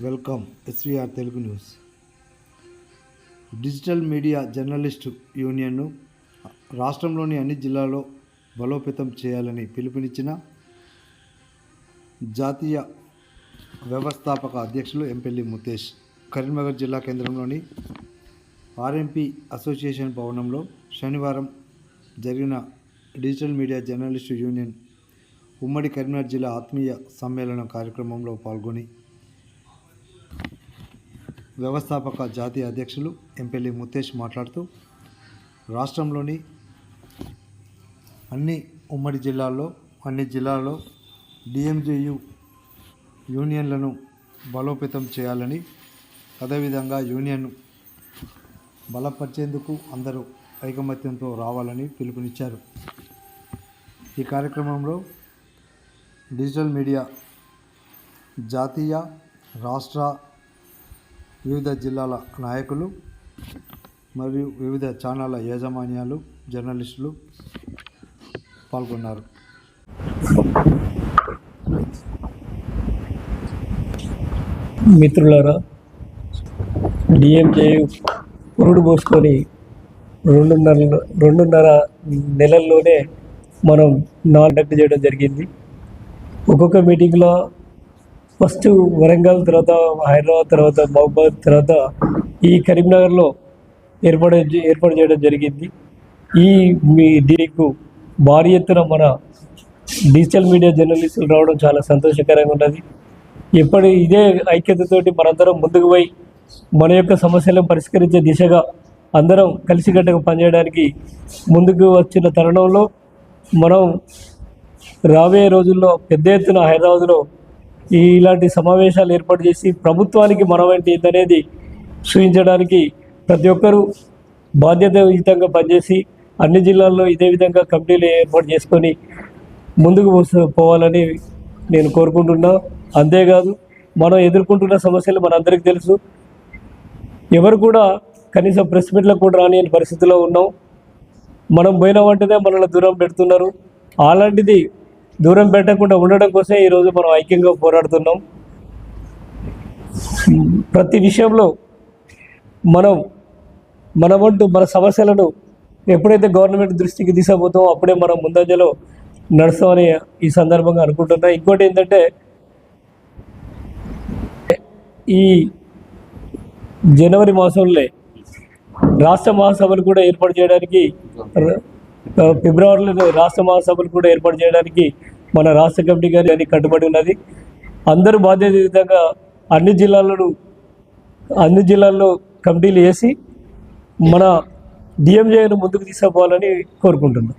Welcome SVR Telugu news. Digital media journalist యూనియన్ను రాష్ట్రంలోని అన్ని జిల్లాల్లో బలోపేతం చేయాలని పిలుపునిచ్చిన జాతీయ వ్యవస్థాపక అధ్యక్షులు ఎంపెల్లి ముతేష్ కరీంనగర్ జిల్లా కేంద్రంలోని ఆర్ఎంపీ అసోసియేషన్ భవనంలో శనివారం జరిగిన డిజిటల్ మీడియా జర్నలిస్టు యూనియన్ ఉమ్మడి కరీంనగర్ జిల్లా ఆత్మీయ సమ్మేళనం కార్యక్రమంలో పాల్గొని వ్యవస్థాపక జాతీయ అధ్యక్షులు ఎంపెల్లి ముత్తేష్ మాట్లాడుతూ రాష్ట్రంలోని అన్ని ఉమ్మడి జిల్లాల్లో అన్ని జిల్లాల్లో డిఎంజేయు యూనియన్లను బలోపేతం చేయాలని అదేవిధంగా యూనియన్ బలపరిచేందుకు అందరూ ఐకమత్యంతో రావాలని పిలుపునిచ్చారు. ఈ కార్యక్రమంలో డిజిటల్ మీడియా జాతీయ రాష్ట్ర వివిధ జిల్లాల నాయకులు మరియు వివిధ ఛానళ్ళ యాజమాన్యాలు జర్నలిస్టులు పాల్గొన్నారు. మిత్రులారా డిఎంజే పురుడు పోసుకొని రెండున్నర రెండున్నర నెలల్లోనే మనం నాలుగు చేయడం జరిగింది. ఒక్కొక్క మీటింగ్లో ఫస్ట్ వరంగల్ తర్వాత హైదరాబాద్ తర్వాత మహబాద్ తర్వాత ఈ కరీంనగర్లో ఏర్పడే ఏర్పాటు చేయడం జరిగింది. ఈ మీ దీనికి భారీ ఎత్తున మన డిజిటల్ మీడియా జర్నలిస్టులు రావడం చాలా సంతోషకరంగా ఉన్నది. ఎప్పటి ఇదే ఐక్యతతోటి మనందరం ముందుకు పోయి మన యొక్క సమస్యలను పరిష్కరించే దిశగా అందరం కలిసికట్టుగా పనిచేయడానికి ముందుకు వచ్చిన తరుణంలో మనం రాబోయే రోజుల్లో పెద్ద ఎత్తున హైదరాబాద్లో ఇలాంటి సమావేశాలు ఏర్పాటు చేసి ప్రభుత్వానికి మనం ఏంటి అనేది సూచించడానికి ప్రతి ఒక్కరూ బాధ్యతాయుతంగా పనిచేసి అన్ని జిల్లాల్లో ఇదే విధంగా కమిటీలు ఏర్పాటు చేసుకొని ముందుకు పోవాలని నేను కోరుకుంటున్నా. అంతేకాదు మనం ఎదుర్కొంటున్న సమస్యలు మనందరికీ తెలుసు. ఎవరు కూడా కనీసం ప్రెస్ మీట్లకు కూడా రాని పరిస్థితిలో ఉన్నాం. మనం పోయిన వంటిదే మనల్ని దూరం పెడుతున్నారు. అలాంటిది దూరం పెట్టకుండా ఉండడం కోసమే ఈరోజు మనం ఐక్యంగా పోరాడుతున్నాం. ప్రతి విషయంలో మనం మన వంతు మన సమస్యలను ఎప్పుడైతే గవర్నమెంట్ దృష్టికి తీసుకుపోతామో అప్పుడే మనం ముందంజలో నడుస్తామని ఈ సందర్భంగా అనుకుంటున్నా. ఇంకోటి ఏంటంటే ఈ జనవరి మాసంలో రాష్ట్ర మహాసభలు కూడా ఏర్పాటు చేయడానికి ఫిబ్రవరిలో రాష్ట్ర మహాసభలు కూడా ఏర్పాటు చేయడానికి మన రాష్ట్ర కమిటీ గారి దానికి కట్టుబడి ఉన్నది. అందరూ బాధ్యత విధంగా అన్ని జిల్లాలను అన్ని జిల్లాల్లో కమిటీలు వేసి మన డిఎంజేను ముందుకు తీసుకుపోవాలని కోరుకుంటున్నాను